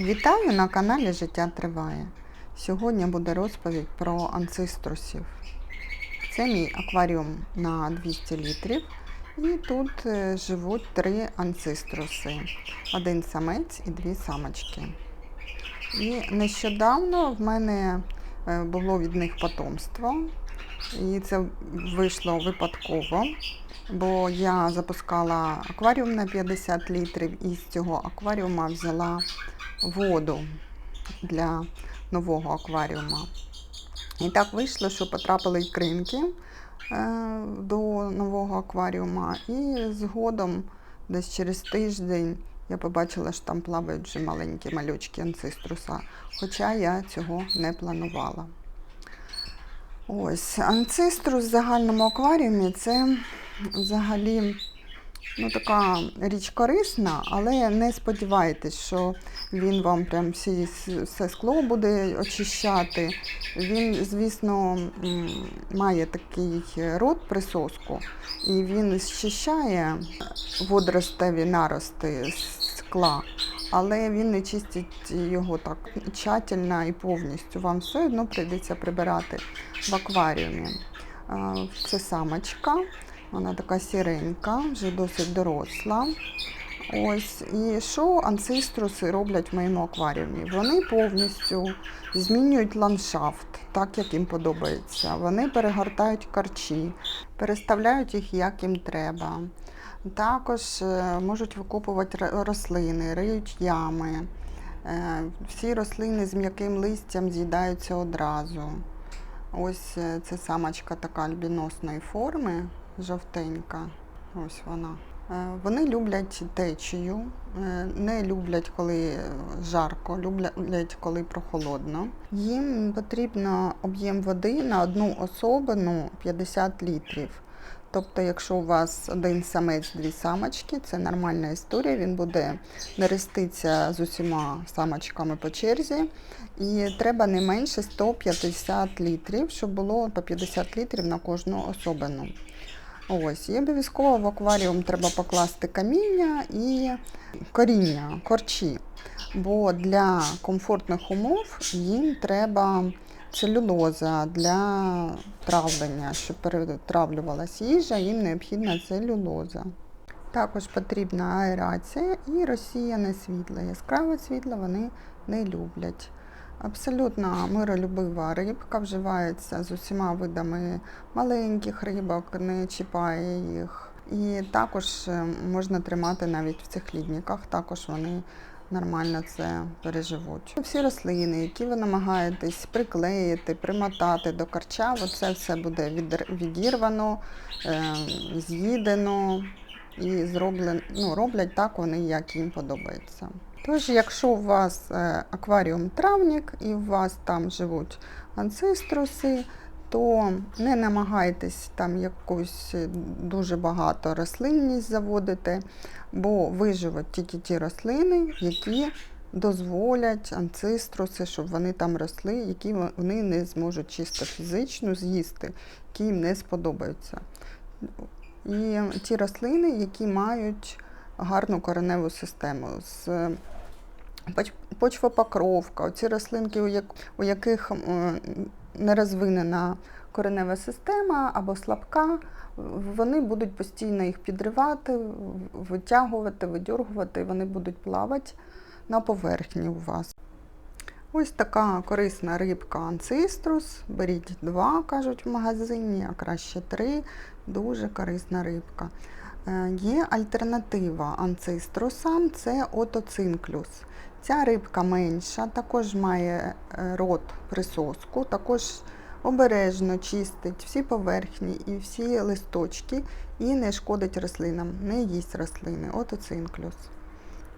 Вітаю на каналі Життя Триває. Сьогодні буде розповідь про анциструсів. Це мій акваріум на 200 літрів. І тут е, живуть три анциструси. Один самець і дві самочки. І нещодавно в мене е, було від них потомство. І це вийшло випадково, бо я запускала акваріум на 50 літрів і з цього акваріума взяла воду для нового акваріума. І так вийшло, що потрапили ікринки е, до нового акваріума, і згодом, десь через тиждень, я побачила, що там плавають вже маленькі малючки анциструса, хоча я цього не планувала. Ось, анциструс в загальному акваріумі це взагалі ну, така річ корисна, але не сподівайтесь, що він вам прям всі, все скло буде очищати. Він, звісно, має такий рот присоску, і він зчищає водоростеві нарости скла, але він не чистить його так тщательно і повністю. Вам все одно прийдеться прибирати в акваріумі. Це самочка. Вона така сіренька, вже досить доросла. Ось, і що анциструси роблять в моєму акваріумі? Вони повністю змінюють ландшафт, так як їм подобається. Вони перегортають карчі, переставляють їх як їм треба. Також е, можуть викопувати рослини, риють ями. Е, Всі рослини з м'яким листям з'їдаються одразу. Ось е, це самочка така альбіносної форми, жовтенька. Ось вона. Е, Вони люблять течію, е, не люблять, коли жарко, люблять, коли прохолодно. Їм потрібно об'єм води на одну особину 50 літрів. Тобто, якщо у вас один самець, дві самочки, це нормальна історія. Він буде нереститися з усіма самочками по черзі. І треба не менше 150 літрів, щоб було по 50 літрів на кожну особину. Ось, і обов'язково в акваріум треба покласти каміння і коріння, корчі. Бо для комфортних умов їм треба целюлоза для травлення, щоб перетравлювалася їжа, їм необхідна целюлоза. Також потрібна аерація і розсіяне світло. Яскраве світло вони не люблять. Абсолютно миролюбива рибка вживається з усіма видами маленьких рибок, не чіпає їх. І також е, можна тримати навіть в цих лідниках, також вони нормально це переживуть. Всі рослини, які ви намагаєтесь приклеїти, примотати до карча, це все буде відірвано, е, з'їдено і зроблено, ну, роблять так вони, як їм подобається. Тож, якщо у вас е, акваріум травник і у вас там живуть анциструси, то не намагайтесь там якусь е, дуже багато рослинність заводити, бо виживуть тільки ті рослини, які дозволять анциструси, щоб вони там росли, які вони не зможуть чисто фізично з'їсти, які їм не сподобаються. І ті рослини, які мають гарну кореневу систему. З почвопокровка, оці рослинки, у, яких е, не розвинена коренева система або слабка, вони будуть постійно їх підривати, витягувати, видьоргувати, і вони будуть плавати на поверхні у вас. Ось така корисна рибка анциструс. Беріть два, кажуть в магазині, а краще три. Дуже корисна рибка. Е, Є альтернатива анциструсам, це отоцинклюс. Ця рибка менша, також має е, рот присоску, також обережно чистить всі поверхні і всі листочки і не шкодить рослинам, не їсть рослини. Отоцинклюс.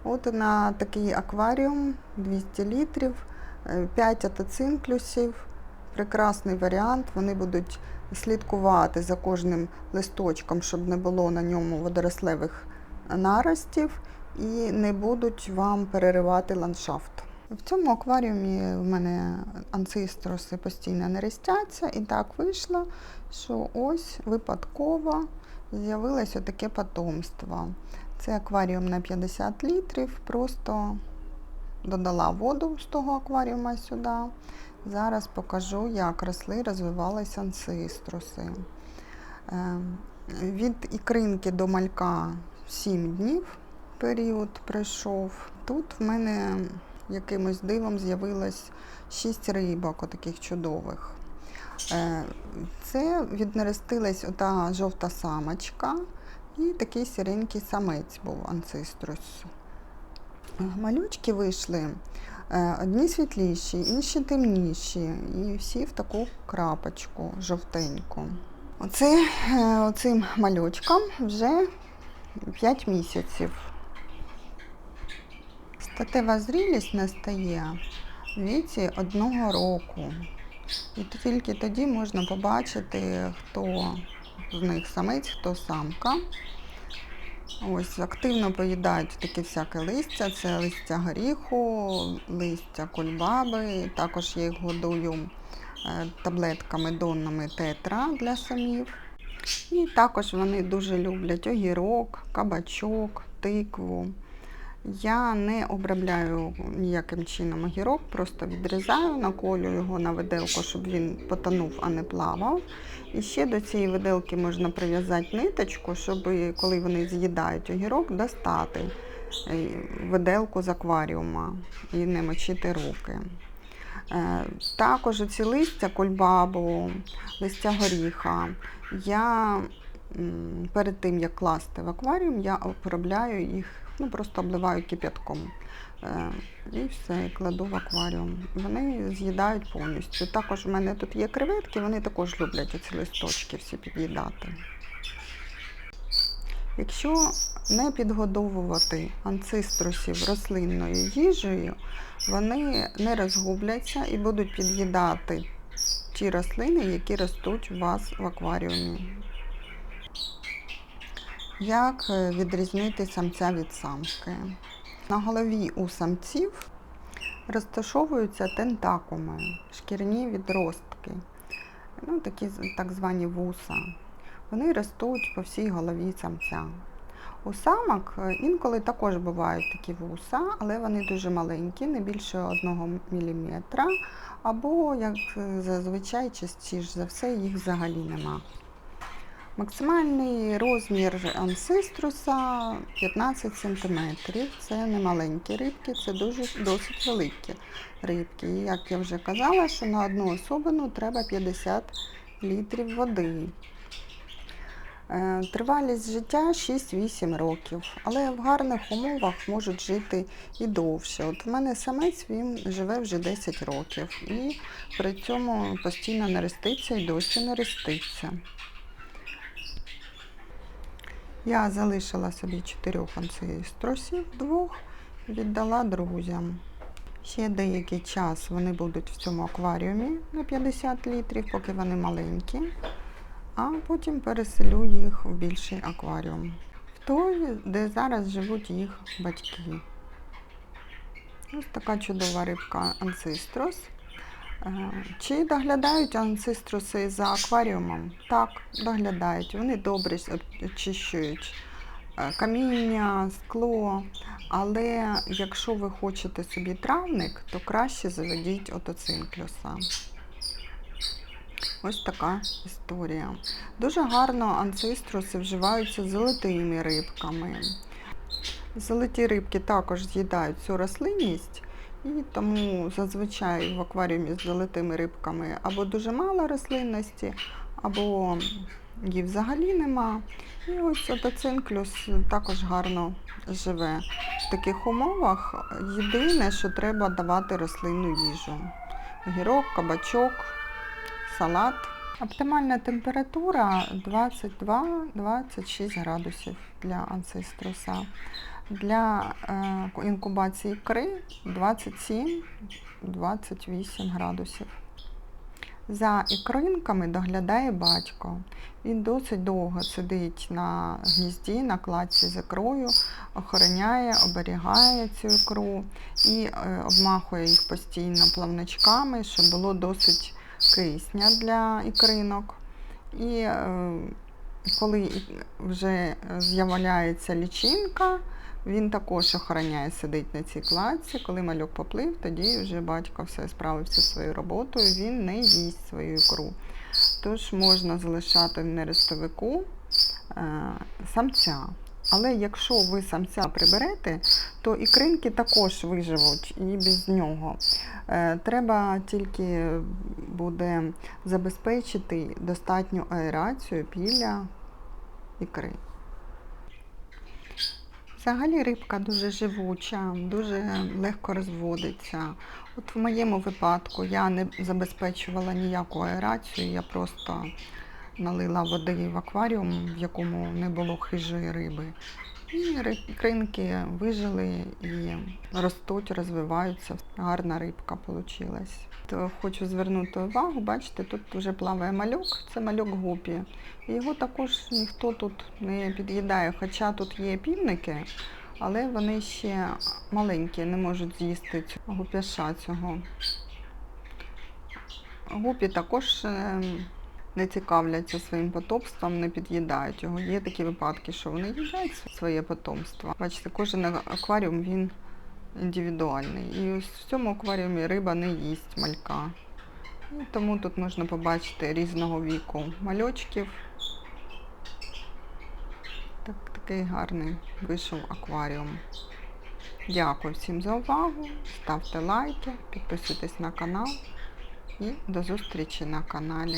От на такий акваріум 200 літрів, 5 отоцинклюсів. Прекрасний варіант. Вони будуть слідкувати за кожним листочком, щоб не було на ньому водорослевих наростів і не будуть вам переривати ландшафт. В цьому акваріумі в мене анцистроси постійно не рестяться, і так вийшло, що ось випадково з'явилось таке потомство. Це акваріум на 50 літрів, просто додала воду з того акваріума сюди. Зараз покажу, як росли, розвивалися анциструси. Е, Від ікринки до малька 7 днів період пройшов. Тут в мене якимось дивом з'явилось 6 рибок, таких чудових. Е, Це віднерестилась ота жовта самочка і такий сіренький самець був анциструс. Малючки вийшли одні світліші, інші темніші, і всі в таку крапочку жовтеньку. Оце, е, оцим малючкам вже 5 місяців. Статева зрілість настає в віці одного року. І тільки тоді можна побачити, хто з них самець, хто самка. Ось активно поїдають таке всяке листя. Це листя горіху, листя кульбаби. Також я їх годую е, таблетками донними тетра для самів. І також вони дуже люблять огірок, кабачок, тикву. Я не обробляю ніяким чином огірок, просто відрізаю, наколю його на виделку, щоб він потонув, а не плавав. І ще до цієї виделки можна прив'язати ниточку, щоб коли вони з'їдають огірок, достати е, виделку з акваріума і не мочити руки. Е, Також ці листя кульбабу, листя горіха. Я перед тим, як класти в акваріум, я обробляю їх, ну просто обливаю кип'ятком. Е, І все, і кладу в акваріум. Вони з'їдають повністю. Також в мене тут є креветки, вони також люблять оці листочки всі під'їдати. Якщо не підгодовувати анциструсів рослинною їжею, вони не розгубляться і будуть під'їдати ті рослини, які ростуть у вас в акваріумі. Як е, відрізнити самця від самки? На голові у самців розташовуються тентакуми, шкірні відростки, ну, такі так звані вуса. Вони ростуть по всій голові самця. У самок е, інколи також бувають такі вуса, але вони дуже маленькі, не більше 1 мм, або, як е, зазвичай, частіше за все, їх взагалі нема. Максимальний розмір анциструса 15 см. Це не маленькі рибки, це дуже досить великі рибки. І як я вже казала, що на одну особину треба 50 літрів води. Е, Тривалість життя 6-8 років, але в гарних умовах можуть жити і довше. От в мене самець він живе вже 10 років і при цьому постійно нереститься і досі нереститься. Я залишила собі чотирьох анциструсів, двох, віддала друзям. Ще деякий час вони будуть в цьому акваріумі на 50 літрів, поки вони маленькі, а потім переселю їх в більший акваріум, в той, де зараз живуть їх батьки. Ось така чудова рибка анциструс. Е, Чи доглядають анциструси за акваріумом? Так, доглядають. Вони добре очищують е, каміння, скло. Але якщо ви хочете собі травник, то краще заведіть отоцинклюса. Ось така історія. Дуже гарно анциструси вживаються золотими рибками. Золоті рибки також з'їдають цю рослинність, і тому зазвичай в акваріумі з золотими рибками або дуже мало рослинності, або її взагалі нема. І ось отоцинклюс також гарно живе. В таких умовах єдине, що треба давати рослинну їжу. Огірок, кабачок, салат. Оптимальна температура 22-26 градусів для анциструса. Для е, інкубації ікри 27-28 градусів. За ікринками доглядає батько. Він досить довго сидить на гнізді, на кладці з ікрою, охороняє, оберігає цю ікру і е, обмахує їх постійно плавничками, щоб було досить кисня для ікринок. І е, коли вже з'являється лічинка, Він також охороняє, сидить на цій кладці. Коли малюк поплив, тоді вже батько все справився зі своєю роботою, він не їсть свою ікру. Тож можна залишати в нерестовику е, самця. Але якщо ви самця приберете, то ікринки також виживуть і без нього. Е, Треба тільки буде забезпечити достатню аерацію біля ікри. Взагалі рибка дуже живуча, дуже легко розводиться. От в моєму випадку я не забезпечувала ніяку аерацію, я просто налила води в акваріум, в якому не було хижої риби. І ри- ікринки вижили і ростуть, розвиваються. Гарна рибка вийшла. Хочу звернути увагу, бачите, тут вже плаває малюк, це малюк гупі. Його також ніхто тут не під'їдає, хоча тут є півники, але вони ще маленькі, не можуть з'їсти гупяша цього. Гупі також е, не цікавляться своїм потомством, не під'їдають його. Є такі випадки, що вони їдять своє потомство. Бачите, кожен акваріум він індивідуальний. І ось в цьому акваріумі риба не їсть малька. І тому тут можна побачити різного віку мальочків. Так, такий гарний вийшов акваріум. Дякую всім за увагу. Ставте лайки, підписуйтесь на канал і до зустрічі на каналі.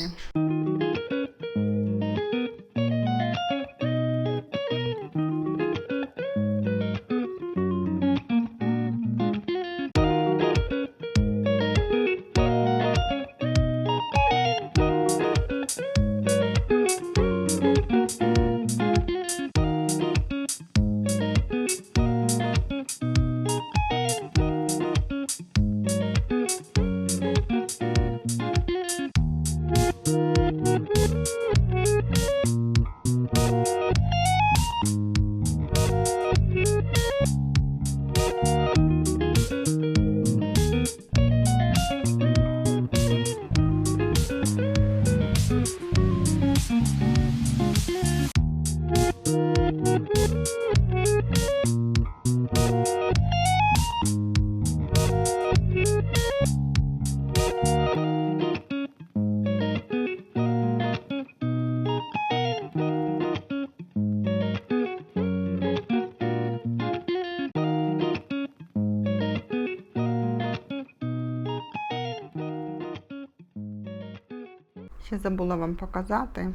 Ще забула вам показати.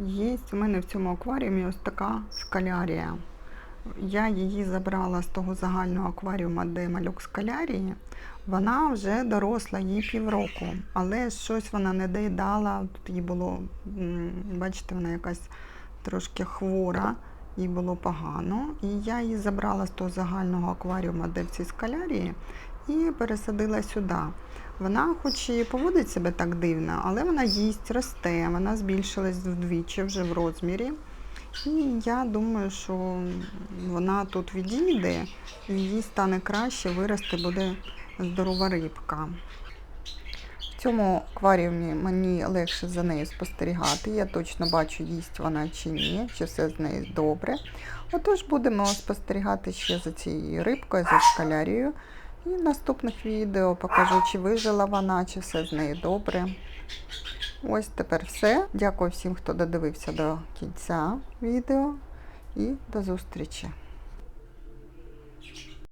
Є у мене в цьому акваріумі ось така скалярія. Я її забрала з того загального акваріума, де малюк скалярії. Вона вже доросла, їй півроку, але щось вона не доїдала. Тут їй було, бачите, вона якась трошки хвора, їй було погано. І я її забрала з того загального акваріума, де в цій скалярії, і пересадила сюди. Вона хоч і поводить себе так дивно, але вона їсть, росте, вона збільшилась вдвічі вже в розмірі. І я думаю, що вона тут відійде і їй стане краще, виросте буде здорова рибка. В цьому акваріумі мені легше за нею спостерігати. Я точно бачу, їсть вона чи ні, чи все з нею добре. Отож будемо спостерігати ще за цією рибкою, за шкалярією. І в наступних відео покажу, чи вижила вона, чи все з нею добре. Ось тепер все. Дякую всім, хто додивився до кінця відео. І до зустрічі!